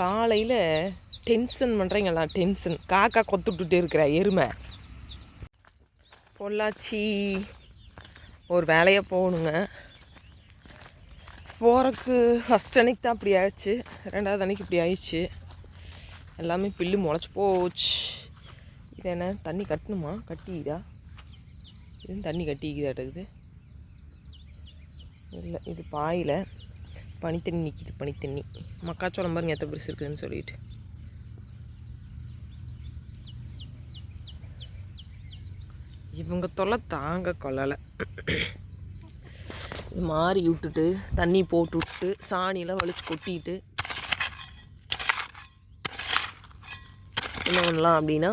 காலையில் டென்ஷன் பண்ணுறீங்களா டென்ஷன் காக்கா கொத்துட்டுட்டே இருக்கிற எருமை. பொள்ளாச்சி ஒரு வேலையாக போகணுங்க. போகிறக்கு ஃபஸ்ட் அன்னைக்கு தான் அப்படி ஆயிடுச்சு. ரெண்டாவது அன்னைக்கு இப்படி ஆயிடுச்சு. எல்லாமே பில்லு முளைச்சி போச்சு. இது என்ன தண்ணி கட்டணுமா? கட்டிக்குதா? இது தண்ணி கட்டிக்குதாட்டுக்குது. இல்லை இது பாயில். பனித்தண்ணி நிற்கிது பனித்தண்ணி. மக்காச்சோளம் பாருங்க எத்தனை பெருசு இருக்குதுன்னு சொல்லிட்டு. இவங்க தொல்லை தாங்க கொள்ளலை. இது மாறி விட்டுட்டு தண்ணி போட்டு விட்டு சாணியெல்லாம் வலிச்சு கொட்டிட்டு. என்ன பண்ணலாம் அப்படின்னா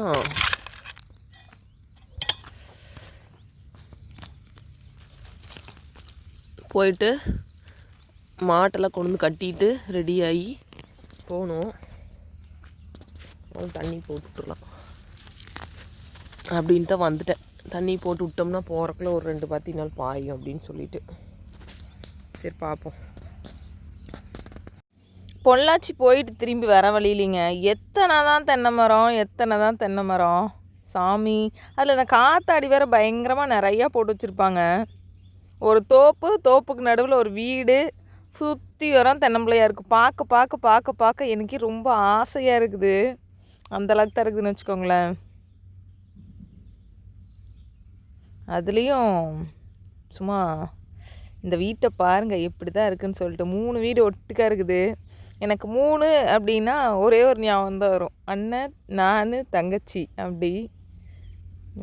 போயிட்டு மாட்டெல்லாம் கொண்டு வந்து கட்டிட்டு ரெடியாகி போகணும். தண்ணி போட்டு விட்டுறலாம் அப்படின்ட்டு தான் வந்துட்டேன். தண்ணி போட்டு விட்டோம்னா போகிறக்குள்ள ஒரு ரெண்டு பத்தி நாள் பாயும் அப்படின்னு சொல்லிட்டு. சரி பார்ப்போம். பொள்ளாச்சி போயிட்டு திரும்பி வர வழியிலிங்க எத்தனை தான் தென்னை மரம் எத்தனை தான் தென்னை மரம்? சாமி அதில் இந்த காத்தாடி வேற பயங்கரமாக நிறையா போட்டு வச்சுருப்பாங்க. ஒரு தோப்பு தோப்புக்கு நடுவில் ஒரு வீடு சுற்றி வரோம் தென்னம்பிள்ளையாக இருக்குது பார்க்க பார்க்க பார்க்க பார்க்க எனக்கு ரொம்ப ஆசையாக இருக்குது. அந்த அளவுக்கு தான் இருக்குதுன்னு வச்சுக்கோங்களேன். அதுலேயும் சும்மா இந்த வீட்டை பாருங்கள் எப்படி தான் இருக்குதுன்னு சொல்லிட்டு மூணு வீடு ஒட்டுக்கா இருக்குது. எனக்கு மூணு அப்படின்னா ஒரே ஒரு ஞாபகம் தான் வரும். அண்ணன் நான் தங்கச்சி அப்படி.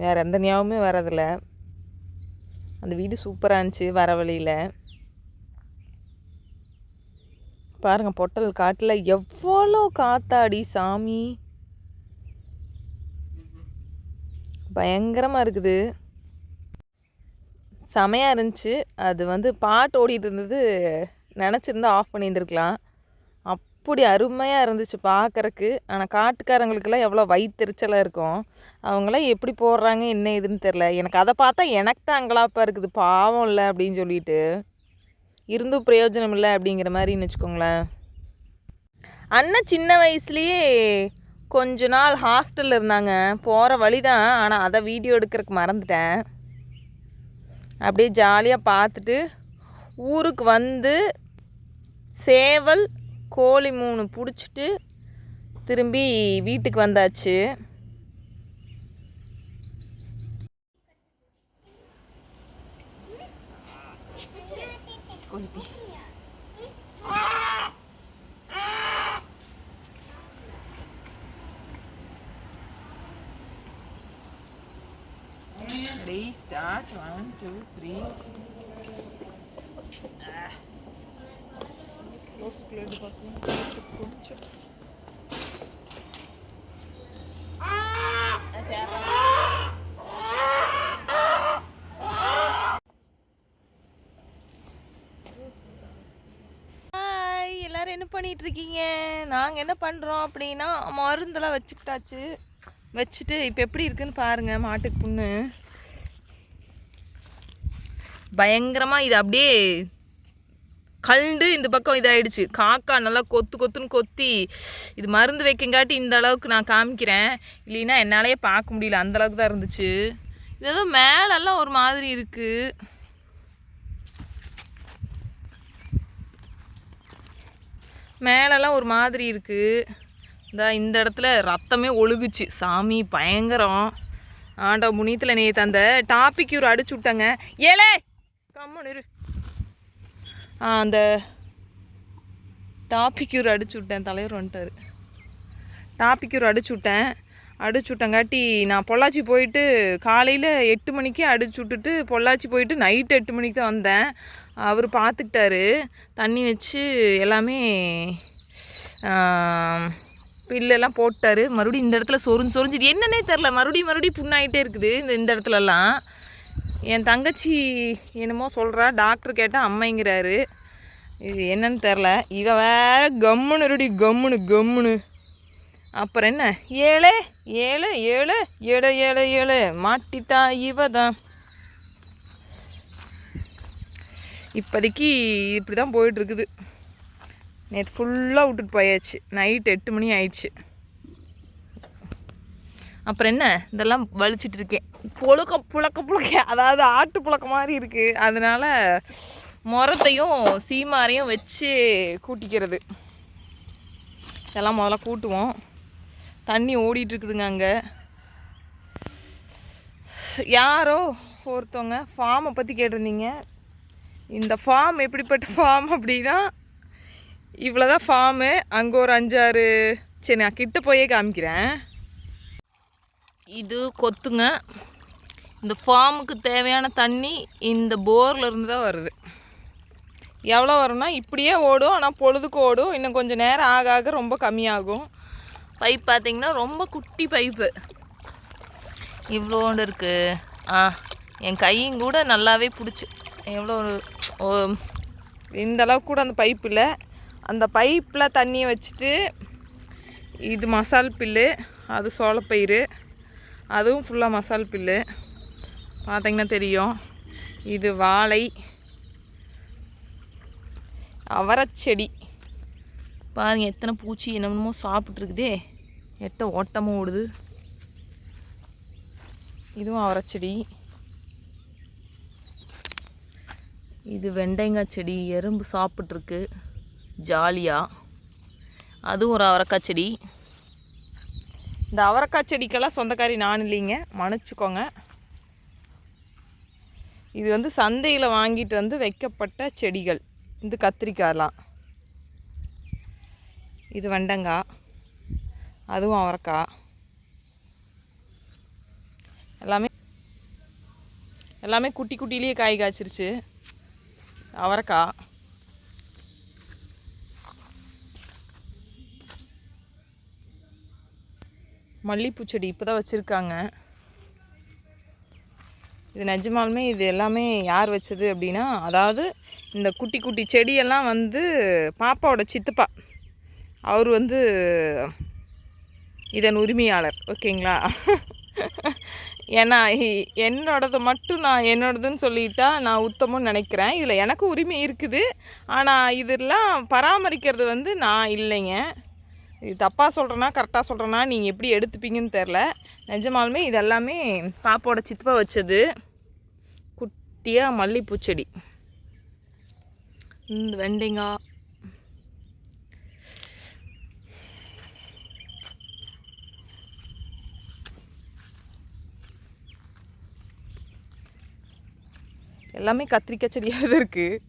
வேறு எந்த ஞாபகமே வரதில்லை அந்த வீடு சூப்பராக இருந்துச்சு வர வழியில். பாருங்க பொட்டல் காட்டில் எவ்வளோ காத்தாடி சாமி. பயங்கரமாக இருக்குது. செமையாக இருந்துச்சு. அது வந்து பாட்டு ஓடிட்டு இருந்தது. நினச்சிருந்தா ஆஃப் பண்ணியிருந்துருக்கலாம். அப்படி அருமையாக இருந்துச்சு பார்க்குறக்கு ஆனால் காட்டுக்காரங்களுக்கெல்லாம் எவ்வளோ வயிற்றுச்சலாக இருக்கும். அவங்களாம் எப்படி போடுறாங்க என்ன ஏதுன்னு தெரில எனக்கு அதை பார்த்தா எனக்கு தான் அங்கலாப்பாக இருக்குது. பாவம் இல்லை அப்படின்னு சொல்லிட்டு. இருந்தும் பிரயோஜனம் இல்லை அப்படிங்கிற மாதிரின்னு வச்சுக்கோங்களேன். அண்ணன் சின்ன வயசுலேயே கொஞ்ச நாள் ஹாஸ்டலில் இருந்தாங்க. போகிற வழி தான் ஆனால் அதை வீடியோ எடுக்கிறதுக்கு மறந்துட்டேன். அப்படியே ஜாலியாக பார்த்துட்டு ஊருக்கு வந்து சேவல் கோழி மூணு பிடிச்சிட்டு திரும்பி வீட்டுக்கு வந்தாச்சு. Ready, start. One, two, three. கொஞ்சம். ஹாய் எல்லாரும் என்ன பண்ணிட்டு இருக்கீங்க நாங்கள் என்ன பண்ணுறோம் அப்படின்னா மருந்தெல்லாம் வச்சுக்கிட்டாச்சு வச்சுட்டு இப்போ எப்படி இருக்குன்னு பாருங்க மாட்டுக்கு புண்ணு பயங்கரமாக இது அப்படியே கல்ண்டு இந்த பக்கம் இதாயிடுச்சு. காக்கா நல்லா கொத்து கொத்துன்னு கொத்தி இது மருந்து வைக்கங்காட்டி இந்த அளவுக்கு நான் காமிக்கிறேன். இல்லைன்னா என்னாலேயே பார்க்க முடியல. அந்த அளவுக்கு தான் இருந்துச்சு. இது ஏதோ மேலெல்லாம் ஒரு மாதிரி இருக்குது மேலெல்லாம் ஒரு மாதிரி இருக்குது இந்த இந்த இடத்துல ரத்தமே ஒழுகுச்சு. சாமி பயங்கரம். ஆண்டவ முனியத்தில் நேற்று அந்த டாபிக் ஒரு அடிச்சு விட்டாங்க. ஏலே கம்மன் இரு. ஆ அந்த டாபிக் அடிச்சு விட்டேன். தலைவர் வந்துட்டார். டாப்பிக்யூர் அடிச்சு விட்டேன். அடிச்சு விட்டங்காட்டி நான் பொள்ளாச்சி போயிட்டு காலையில் எட்டு மணிக்கு அடிச்சு விட்டுட்டு பொள்ளாச்சி போயிட்டு நைட்டு எட்டு மணிக்கு தான் வந்தேன். அவர் பார்த்துக்கிட்டாரு தண்ணி வச்சு எல்லாமே பில்லெல்லாம் போட்டார். மறுபடியும் இந்த இடத்துல சொரிஞ்சு சொரிஞ்சு என்னன்னே தெரில மறுபடியும் மறுபடியும் புண்ணாயிட்டே இருக்குது இந்த இந்த இடத்துலலாம். என் தங்கச்சி என்னமோ சொல்கிறா டாக்டர் கேட்டால் அம்மைங்கிறாரு. இது என்னன்னு தெரில இவ வேற கம்முன்னு ரெடி கம்முன்னு கம்முன்னு அப்புறம் என்ன? ஏழு ஏழு ஏழு ஏழு ஏழு ஏழு. மாட்டிட்டா இவ தான் இப்போதைக்கு இப்படி தான் போயிட்டுருக்குது நேற்று ஃபுல்லாக விட்டுட்டு போயாச்சு. நைட் எட்டு மணி ஆயிடுச்சு. அப்புறம் என்ன? இதெல்லாம் வலிச்சிட்டு இருக்கேன் புழுக்க புழக்க புழக்க. அதாவது ஆட்டு புழக்க மாதிரி இருக்குது அதனால் முரத்தையும் சீமாரையும் வச்சு கூட்டிக்கிறது. இதெல்லாம் முதல்ல கூட்டுவோம். தண்ணி ஓடிட்டுருக்குதுங்க அங்கே. யாரோ ஒருத்தவங்க ஃபார்மை பற்றி கேட்டிருந்தீங்க. இந்த ஃபார்ம் எப்படிப்பட்ட ஃபார்ம் அப்படின்னா இவ்வளோதான் ஃபார்மு அங்கே ஒரு அஞ்சாறு சரி நான் கிட்ட போயே காமிக்கிறேன். இது கொத்துங்க. இந்த ஃபார்முக்கு தேவையான தண்ணி இந்த போரில் இருந்து தான் வருது. எவ்வளோ வரும்னா இப்படியே ஓடும் ஆனால் பொழுதுக்கு ஓடும். இன்னும் கொஞ்சம் நேரம் ஆக ஆக ரொம்ப கம்மியாகும். பைப் பார்த்தீங்கன்னா ரொம்ப குட்டி பைப்பு. இவ்வளோண்டு இருக்குது ஆ என் கையும் கூட நல்லாவே பிடிச்சி. எவ்வளோ ஒரு ஓ- இந்த அளவுக்கு கூட அந்த பைப் இல்லை. அந்த பைப்பில் தண்ணியை வச்சுட்டு இது மசால் பில்லு அது சோளப்பயிறு. அதுவும் ஃபுல்லாக மசால் பில்லு பார்த்தீங்கன்னா தெரியும். இது வாழை அவரைச்செடி. பாருங்கள் எத்தனை பூச்சி என்னென்னமோ சாப்பிட்ருக்குதே எட்ட ஓட்டமும் ஓடுது. இதுவும் அவரைச்செடி. இது வெண்டைங்காய் செடி எறும்பு சாப்பிட்ருக்கு ஜாலியாக அதுவும் ஒரு அவரைக்காய் செடி. இந்த அவரைக்காய் செடிக்கெல்லாம் சொந்தக்காரி நான் இல்லைங்க. மன்னிச்சுக்கோங்க. இது வந்து சந்தையில் வாங்கிட்டு வந்து வைக்கப்பட்ட செடிகள். இது கத்திரிக்காயெலாம். இது வெண்டங்காய். அதுவும் அவரைக்காய். எல்லாமே எல்லாமே குட்டி குட்டிலேயே காய் காய்ச்சிருச்சு. அவரைக்காய். மல்லிப்பூ செடி இப்போ தான் வச்சுருக்காங்க. இது நிஜமாலுமே இது எல்லாமே யார் வச்சது அப்படின்னா அதாவது இந்த குட்டி குட்டி செடியெல்லாம் வந்து பாப்பாவோட சித்தப்பா. அவர் வந்து இதன் உரிமையாளர் ஓகேங்களா? ஏன்னா என்னோடது மட்டும் நான் என்னோடதுன்னு சொல்லிட்டா நான் உத்தமம்னு நினைக்கிறேன். இதில் எனக்கும் உரிமை இருக்குது. ஆனால் இதெல்லாம் பராமரிக்கிறது வந்து நான் இல்லைங்க. இது தப்பாக சொல்கிறேன்னா கரெக்டாக சொல்கிறேன்னா நீங்கள் எப்படி எடுத்துப்பீங்கன்னு தெரில நிஜமாலுமே இது எல்லாமே பாப்போட சித்தப்பா வச்சது குட்டியாக மல்லிப்பூ செடி. இந்த வெண்டைங்காய் எல்லாமே கத்திரிக்காய் செடியாக தான் இருக்குது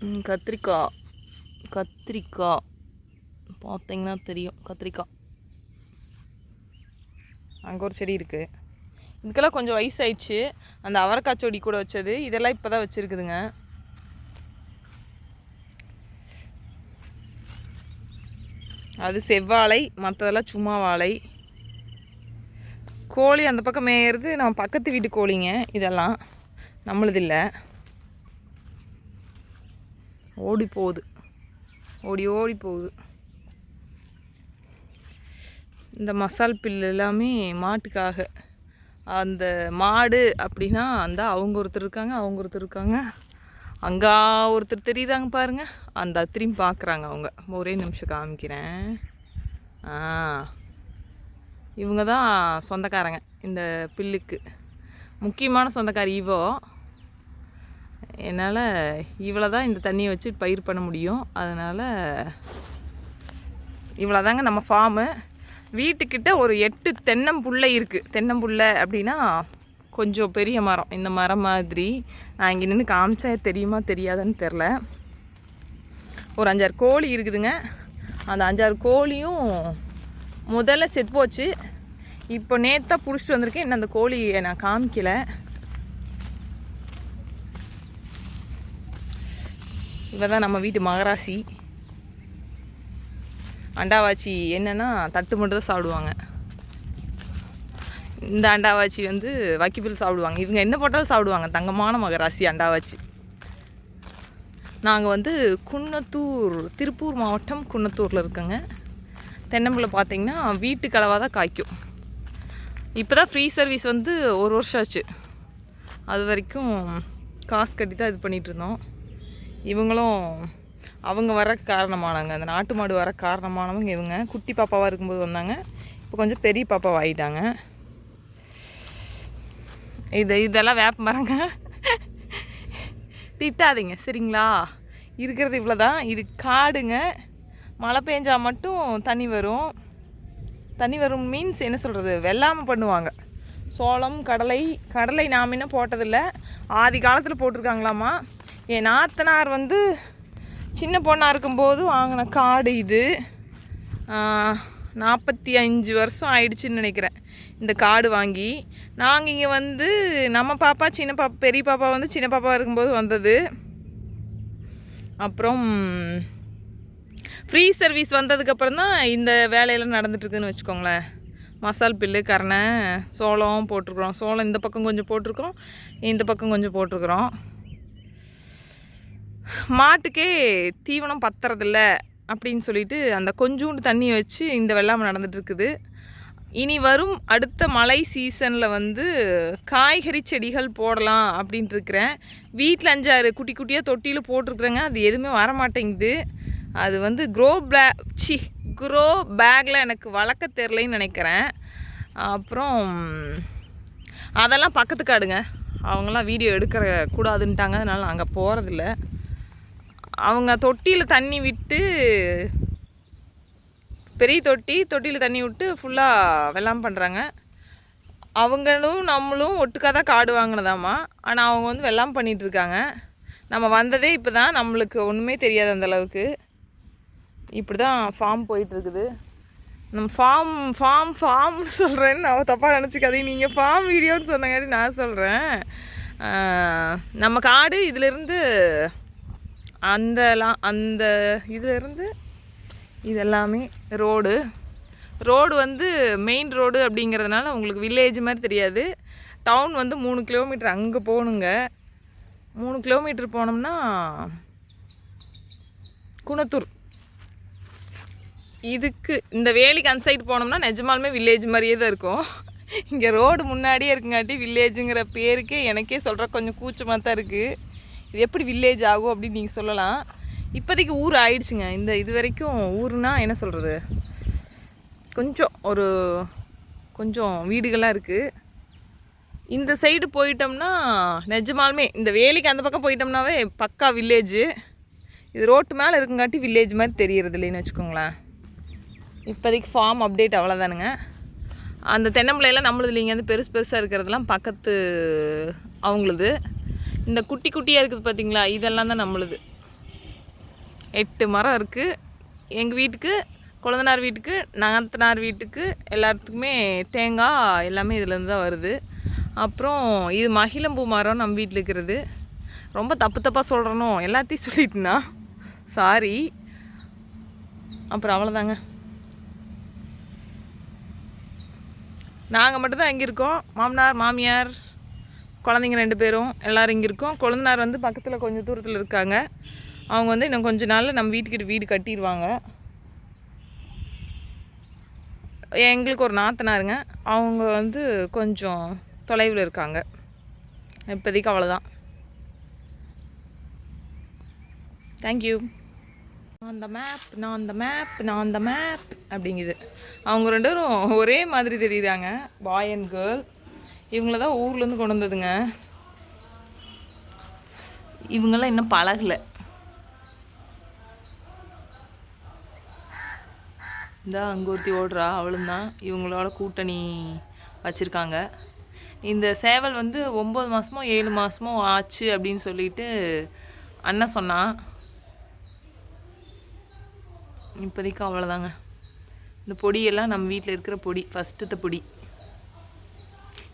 கத்திரிக்காய். கத்திரிக்காய். பார்த்தீங்கன்னா தெரியும். கத்திரிக்காய். அங்கே ஒரு செடி இருக்குது இதுக்கெல்லாம் கொஞ்சம் வயசாயிடுச்சு. அந்த அவரைக்காய் செடி கூட வச்சது. இதெல்லாம் இப்போ தான் வச்சுருக்குதுங்க. அது செவ்வாழை மற்றதெல்லாம் சும்மா வாழை. கோழி அந்த பக்கம் மேயிறது. நம்ம பக்கத்து வீட்டு கோழிங்க. இதெல்லாம் நம்மளது இல்லை ஓடி போகுது ஓடி ஓடி போகுது இந்த மசால் பில் எல்லாமே மாட்டுக்காக. அந்த மாடு அப்படின்னா அந்த அவங்க ஒருத்தர் இருக்காங்க அவங்க ஒருத்தர் இருக்காங்க. அங்கே ஒருத்தர் தெரியுறாங்க பாருங்கள் அந்த அத்திரியும் பார்க்குறாங்க அவங்க. ஒரே நிமிஷம் காமிக்கிறேன். ஆ. இவங்க தான் சொந்தக்காரங்க இந்த பில்லுக்கு. முக்கியமான சொந்தக்காரி இவோ. என்னால் இவ்வளோ தான் இந்த தண்ணியை வச்சு பயிர் பண்ண முடியும். அதனால் இவ்வளோ தாங்க நம்ம ஃபார்மு வீட்டுக்கிட்ட ஒரு எட்டு தென்னம்புள்ளை இருக்குது தென்னம்புள்ளை அப்படின்னா கொஞ்சம் பெரிய மரம். இந்த மரம் மாதிரி நான் இங்கே நின்று காமிச்சா தெரியுமா தெரியாதான்னு தெரில ஒரு அஞ்சாறு கோழி இருக்குதுங்க. அந்த அஞ்சாறு கோழியும் முதல்ல செத்து போச்சு. இப்போ நேத்தான் பிடிச்சிட்டு வந்திருக்கேன். இன்னும் அந்த கோழியை நான் காமிக்கலை. இவ தான் நம்ம வீட்டு மகராசி. அண்டாவாச்சி என்னென்னா தட்டு மட்டும் தான் சாப்பிடுவாங்க. இந்த அண்டாவாச்சி வந்து வக்கிப்பில் சாப்பிடுவாங்க. இவங்க என்ன போட்டாலும் சாப்பிடுவாங்க. தங்கமான மகராசி அண்டாவாச்சி. நாங்கள் வந்து குன்னத்தூர் திருப்பூர் மாவட்டம் குன்னத்தூரில் இருக்கோங்க. தென்னம்பிள்ளை பார்த்தீங்கன்னா வீட்டு கலவாக தான் காய்க்கும். இப்போ தான் ஃப்ரீ சர்வீஸ் வந்து ஒரு வருஷம் ஆச்சு. அது வரைக்கும் காசு கட்டி தான் இது பண்ணிகிட்ருந்தோம் இவங்களும் அவங்க வர காரணமானாங்க. அந்த நாட்டு மாடு வர காரணமானவங்க இவங்க. குட்டி பாப்பாவாக இருக்கும்போது வந்தாங்க. இப்போ கொஞ்சம் பெரிய பாப்பாவாக ஆகிட்டாங்க இது இதெல்லாம் வேப்ப மரங்க. திட்டாதீங்க சரிங்களா? இருக்கிறது இவ்வளோ தான் இது காடுங்க. மழை பெஞ்சால் மட்டும் தண்ணி வரும். தண்ணி வரும் மீன்ஸ் என்ன சொல்கிறது வெள்ளாமல் பண்ணுவாங்க. சோளம் கடலை கடலை நாம் இன்னும் போட்டதில்லை. ஆதி காலத்தில் போட்டிருக்காங்களாமா என் நாத்தனார் வந்து சின்ன பொண்ணாக இருக்கும்போது வாங்கின காடு இது. நாற்பத்தி அஞ்சு வருஷம் ஆயிடுச்சுன்னு நினைக்கிறேன் இந்த காடு வாங்கி. நாங்கள் இங்கே வந்து நம்ம பாப்பா சின்ன பாப்பா பெரிய பாப்பா வந்து சின்ன பாப்பா இருக்கும்போது வந்தது. அப்புறம் ஃப்ரீ சர்வீஸ் வந்ததுக்கப்புறம் தான் இந்த வேலையெல்லாம் நடந்துட்டுருக்குன்னு வச்சுக்கோங்களேன். மசால் பில்லு கரணை சோளம் போட்டிருக்குறோம். சோளம் இந்த பக்கம் கொஞ்சம் போட்டிருக்கோம் இந்த பக்கம் கொஞ்சம் போட்டிருக்குறோம். மாட்டுக்கே தீவனம் பத்துறதில்ல அப்படின்னு சொல்லிட்டு அந்த கொஞ்சோண்டு தண்ணி வச்சு இந்த வெள்ளாமை நடந்துட்டுருக்குது. இனி வரும் அடுத்த மழை சீசனில் வந்து காய்கறி செடிகள் போடலாம் அப்படின்ட்டு இருக்கிறேன் வீட்டில் அஞ்சாறு குட்டி குட்டியாக தொட்டியில் போட்டிருக்குறேங்க. அது எதுவுமே வர மாட்டேங்குது அது வந்து க்ரோ பே சி க்ரோ பேக்கில் எனக்கு வளர்க்க தெரிலன்னு நினைக்கிறேன். அப்புறம் அதெல்லாம் பக்கத்து காடுங்க. அவங்களாம் வீடியோ எடுக்கிற கூடாதுன்ட்டாங்க. அதனால் அங்கே போகிறதில்ல அவங்க தொட்டியில் தண்ணி விட்டு பெரிய தொட்டி தொட்டியில் தண்ணி விட்டு ஃபுல்லாக வெள்ளாம் பண்ணுறாங்க அவங்களும் நம்மளும் ஒட்டுக்காக தான் காடு வாங்கினதாம்மா. ஆனால் அவங்க வந்து வெள்ளாம் பண்ணிகிட்ருக்காங்க நம்ம வந்ததே இப்போ தான் நம்மளுக்கு ஒன்றுமே தெரியாது அந்தளவுக்கு இப்படி தான் ஃபார்ம் போயிட்டுருக்குது நம்ம ஃபார்ம் ஃபார்ம் ஃபார்ம்னு சொல்கிறேன்னு நான் தப்பாக நினச்சிக்காதீங்க. நீங்கள் ஃபார்ம் வீடியோன்னு சொன்னங்காட்டி நான் சொல்கிறேன் நம்ம காடு இதிலிருந்து அந்த அந்த இதுலேருந்து இதெல்லாமே ரோடு. ரோடு வந்து மெயின் ரோடு அப்படிங்கிறதுனால உங்களுக்கு வில்லேஜ் மாதிரி தெரியாது. டவுன் வந்து மூணு கிலோமீட்டர் அங்கே போகணுங்க. மூணு கிலோமீட்டர் போனோம்னா குணத்தூர். இதுக்கு இந்த வேலிக்கு அந்த சைடு போனோம்னா நிஜமாலுமே வில்லேஜ் மாதிரியே தான் இருக்கும். இங்கே ரோடு முன்னாடியே இருக்குங்காட்டி வில்லேஜுங்கிற பேருக்கே எனக்கே சொல்கிற கொஞ்சம் கூச்சமாக தான் இருக்குது இது எப்படி வில்லேஜ் ஆகும் அப்படின்னு நீங்கள் சொல்லலாம். இப்போதைக்கு ஊர் ஆயிடுச்சுங்க. இந்த இது வரைக்கும் ஊர்னா என்ன சொல்கிறது கொஞ்சம் ஒரு கொஞ்சம் வீடுகளாக இருக்குது இந்த சைடு போயிட்டோம்னா நிஜமாலுமே இந்த வேலைக்கு அந்த பக்கம் போயிட்டோம்னாவே பக்கா வில்லேஜு இது ரோட்டு மேலே இருக்குங்காட்டி வில்லேஜ் மாதிரி தெரியறது இல்லைன்னு வச்சுக்கோங்களேன். இப்போதைக்கு ஃபார்ம் அப்டேட் அவ்வளோதானுங்க அந்த தென்னம்பிள்ளையெல்லாம் நம்மளது இல்லைங்க. வந்து பெருசு பெருசாக இருக்கிறதெல்லாம் பக்கத்து அவங்களுது. இந்த குட்டி குட்டியாக இருக்குது பார்த்தீங்களா இதெல்லாம் தான் நம்மளுது. எட்டு மரம் இருக்குது எங்கள் வீட்டுக்கு குழந்தனார் வீட்டுக்கு நகத்தனார் வீட்டுக்கு எல்லாத்துக்குமே தேங்காய் எல்லாமே இதுலேருந்து தான் வருது. அப்புறம் இது மகிழம்பூ மரம் நம்ம வீட்டில் இருக்கிறது. ரொம்ப தப்பு தப்பாக சொல்கிறனோ எல்லாத்தையும் சொல்லிட்டுனா? சாரி. அப்புறம் அவ்வளோதாங்க நாங்கள் மட்டும்தான் இங்கே இருக்கோம். மாமனார் மாமியார் குழந்தைங்க ரெண்டு பேரும் எல்லோரும் இங்கே இருக்கோம். கொழுந்தனார் வந்து பக்கத்தில் கொஞ்சம் தூரத்தில் இருக்காங்க. அவங்க வந்து இன்னும் கொஞ்ச நாளில் நம்ம வீட்டுக்கிட்ட வீடு கட்டிடுவாங்க எங்களுக்கு ஒரு நாத்தனாருங்க. அவங்க வந்து கொஞ்சம் தொலைவில் இருக்காங்க. இப்போதைக்கு அவ்வளோதான் தேங்க்யூ நான் அந்த மேப் நான் அந்த மேப் நான் அந்த மேப் அப்படிங்குது. அவங்க ரெண்டு பேரும் ஒரே மாதிரி தெரியுறாங்க. பாய் அண்ட் கேர்ள் இவங்கள தான் ஊர்லேருந்து கொண்டு வந்ததுங்க. இவங்கெல்லாம் இன்னும் பழகலை. இந்த அங்கே ஒருத்தி ஓடுறா அவளும் தான். இவங்களோட கூட்டணி வச்சுருக்காங்க. இந்த சேவல் வந்து ஒம்பது மாதமோ ஏழு மாதமோ ஆச்சு அப்படின்னு சொல்லிட்டு அண்ணன் சொன்னான். இப்போதைக்கு அவ்வளோதாங்க இந்த பொடியெல்லாம் நம்ம வீட்டில் இருக்கிற பொடி ஃபஸ்ட்டு பொடி.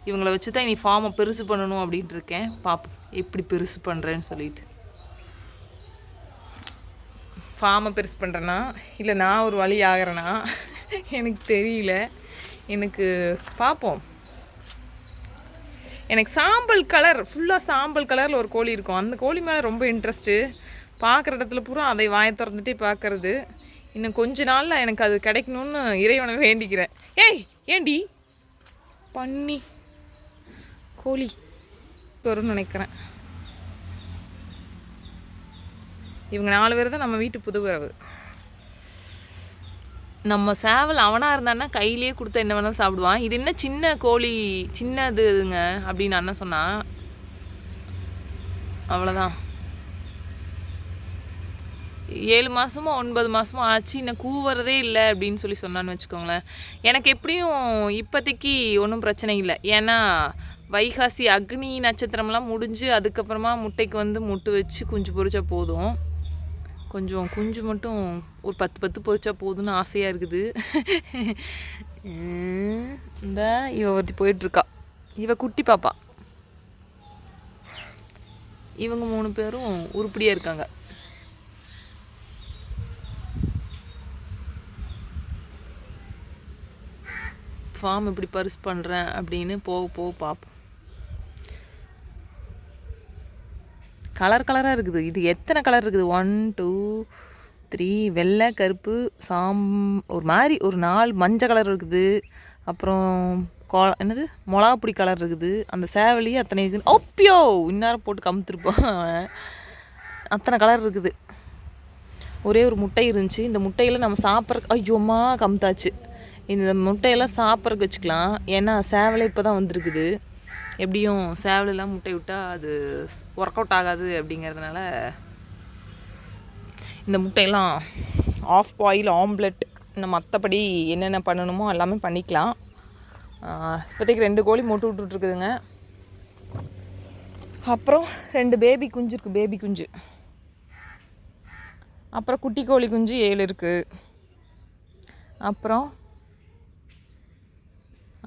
இவங்கள வச்சு தான் இனி ஃபார்மை பெருசு பண்ணணும் அப்படின்ட்டு இருக்கேன். பார்ப்போம் எப்படி பெருசு பண்ணுறேன்னு சொல்லிட்டு. ஃபார்மை பெருசு பண்ணுறேன்னா இல்லை நான் ஒரு வழி ஆகிறேன்னா எனக்கு தெரியல. எனக்கு பார்ப்போம் எனக்கு சாம்பல் கலர் ஃபுல்லாக சாம்பல் கலரில் ஒரு கோழி இருக்கும். அந்த கோழி மேலே ரொம்ப இன்ட்ரெஸ்ட்டு பார்க்குற இடத்துல பூரா அதை வாயை திறந்துட்டே பார்க்குறது இன்னும் கொஞ்ச நாளில் எனக்கு அது கிடைக்கணும்னு இறைவனை வேண்டிக்கிறேன். ஏய் ஏண்டி? பண்ணி. கோழி வரும்னு நினைக்கிறேன். இவங்க நாலு பேர் தான் நம்ம வீட்டு புது உறவு. நம்ம சேவல் அவனாக இருந்தான்னா கையிலேயே கொடுத்த என்ன வேணாலும் சாப்பிடுவான். இது என்ன சின்ன கோழி சின்னது இதுங்க அப்படின்னு அண்ணன் சொன்னான் அவ்வளோதான் ஏழு மாதமோ ஒன்பது மாதமோ ஆச்சு இன்னும் கூவுறதே இல்லை அப்படின்னு சொல்லி சொன்னான்னு வச்சுக்கோங்களேன். எனக்கு எப்படியும் இப்போதைக்கு ஒன்றும் பிரச்சனை இல்லை. ஏன்னா வைகாசி அக்னி நட்சத்திரம்லாம் முடிஞ்சு அதுக்கப்புறமா முட்டைக்கு வந்து முட்டு வச்சு குஞ்சு பொறிச்சா போதும். கொஞ்சம் குஞ்சு மட்டும் ஒரு பத்து பத்து பொறிச்சா போதும்னு ஆசையாக இருக்குது. இந்த இவ ஒருத்தி போயிட்டுருக்கா. இவ குட்டி பாப்பா. இவங்க மூணு பேரும் உருப்படியாக இருக்காங்க. ஃபார்ம் இப்படி பரிசு பண்ணுறேன் அப்படின்னு போக போக பார்ப்போம் கலர் கலராக இருக்குது. இது எத்தனை கலர் இருக்குது? ஒன் டூ த்ரீ வெள்ளை கருப்பு சாம் ஒரு மாதிரி ஒரு நாலு மஞ்சள் கலர் இருக்குது. அப்புறம் கோ என்னது? மிளகாப்பொடி கலர் இருக்குது. அந்த சேவலையே அத்தனை இருக்குது. ஓப்பியோ இந்நேரம் போட்டு கமுத்துருப்போம் அத்தனை கலர் இருக்குது. ஒரே ஒரு முட்டை இருந்துச்சு. இந்த முட்டையில் நம்ம சாப்பிட்ற ஐயோம்மா கமுத்தாச்சு. இந்த முட்டையெல்லாம் சாப்பிட்றதுக்கு வச்சுக்கலாம். ஏன்னா சேவலை இப்போ தான் வந்திருக்குது. எப்படியும் சேவலெல்லாம் முட்டை விட்டால் அது ஒர்க் அவுட் ஆகாது அப்படிங்கிறதுனால இந்த முட்டையெல்லாம் ஆஃப் பாயில் ஆம்லெட் இந்த மற்றபடி என்னென்ன பண்ணணுமோ எல்லாமே பண்ணிக்கலாம். இப்போதைக்கு ரெண்டு கோழி மூட்டு விட்டுட்ருக்குதுங்க. அப்புறம் ரெண்டு பேபி குஞ்சு இருக்குது பேபி குஞ்சு. அப்புறம் குட்டி கோழி குஞ்சு ஏழு இருக்குது அப்புறம்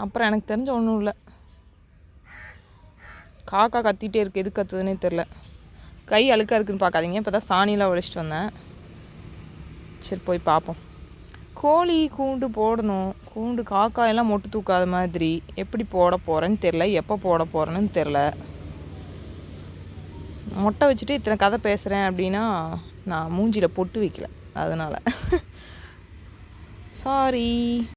அப்புறம் எனக்கு தெரிஞ்ச ஒன்றும் இல்லை. காக்கா கத்திட்டே இருக்கு. எது கத்துதுன்னே தெரில கை அழுக்காக இருக்குன்னு பார்க்காதீங்க. இப்போ தான் சாணியெலாம் உழைச்சிட்டு வந்தேன். சரி போய் பார்ப்போம். கோழி கூண்டு போடணும். கூண்டு காக்கா எல்லாம் மொட்டு தூக்காத மாதிரி எப்படி போட போகிறேன்னு தெரில எப்போ போட போகிறேன்னு தெரில மொட்டை வச்சுட்டு இத்தனை கதை பேசுகிறேன் அப்படின்னா நான் மூஞ்சியில் பொட்டு வைக்கல. அதனால். சாரி